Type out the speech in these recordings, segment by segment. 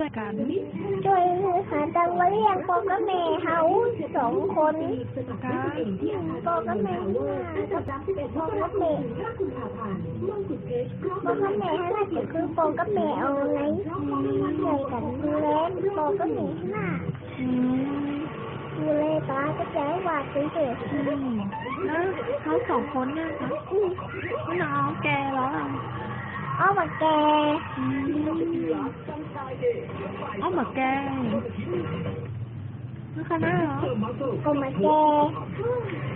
ด้วยกันช่วยหาตังค์มาเลี้ยงพ่อกับแม่เขาสองคนพ่อกับแม่กับพ่อกับแม่พ่อกับแม่ให้น่าจะคือพ่อกับแม่เอาไงใช่กันดูแลพ่อกับแม่ให้น่าดูแลตาก็ใจหว่าเฉยอืมแล้วเขาสองคนเนี่ยคะน้องแก อๆเอามาแกอืมเอามาแกแล้วคณะเหรอก็มาแก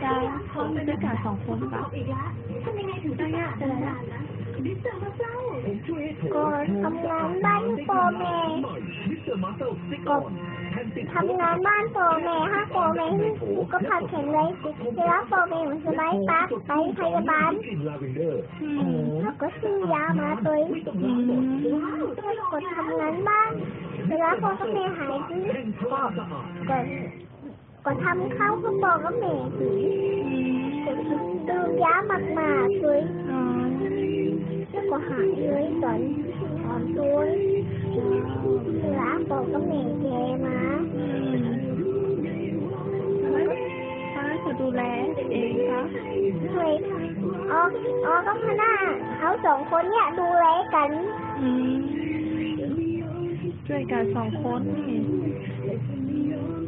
จะเขาไปด้วยกันสองคนปะระยะเดือนละก็ทำงานบ้านพ่อแม่ก็ ทำงานบ้านพ่อแม่ฮะพ่อแม่ก็พักแข็งเลยเวลาพ่อแม่มันสบายปั๊บไปพยาบาลแล้วก็ซื้อยามาตัวอืมก็ทำงานบ้านเวลาพ่อกับแม่หายดีก็ก็ก็ทำข้าวก็บอกกับแม่ดีดื่มยามากๆเลยอ๋อแล้วก็หายเลยตอนตอนตัวเวลาบอกกับแม่ จะดูแลเองคะช่วยอ๋ออ๋อกับพน้าเขาสองคนเนี่ยดูแลกันอืมช่วยกันสองคนนี่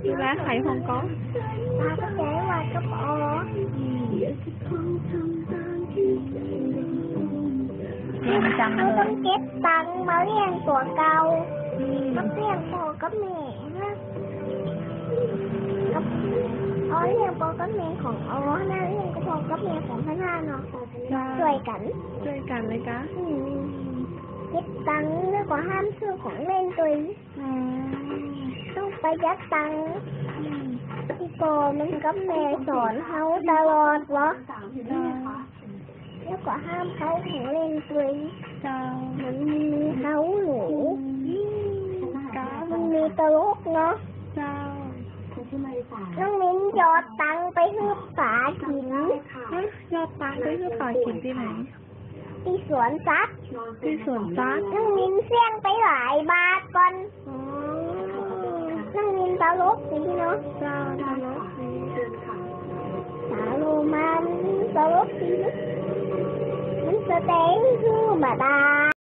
ดูแลไขของก๊อฟตาก็ใจว่ากับอ๋อเก่งจังเขาเลต้องยเก็บตังค์มาเลี้ยงตัวเก่าอืมกับเลี้ยงพ่อกับแม่นะกับ อ๋อเลี้ยงพ่อกับแม่ของอ๋อนะเลี้ยงกับพ่อกับแม่ของพน้าเนาะช่วยกันช่วยกันเลยกะอืมเก็บตังค์แล้วก็ห้ามซื้อของเล่นตัวเองอืมต้องประหยัดตังค์อืมพี่โกมันกับแม่สอนเขาตลอดเหรอแล้วก็ห้ามเขาของเล่นตัวเองเจ้ามันมีเขาหนูกามันมีตลกเนาะเจ้า น้องมิ้นหยอดตังค์ไปให้ป๋ากินฮะยอดตังค์ไปคือป่ากินที่ไหนที่สวนสัตว์ที่สวนสัตว์น้องมิ้นเสี่ยงไปหลายบาทก่อนอ๋อน้องมิ้นตลกดีเนาะเจ้าตลกดีสาโรมันตลกดีนะมันแสดงคือมาดา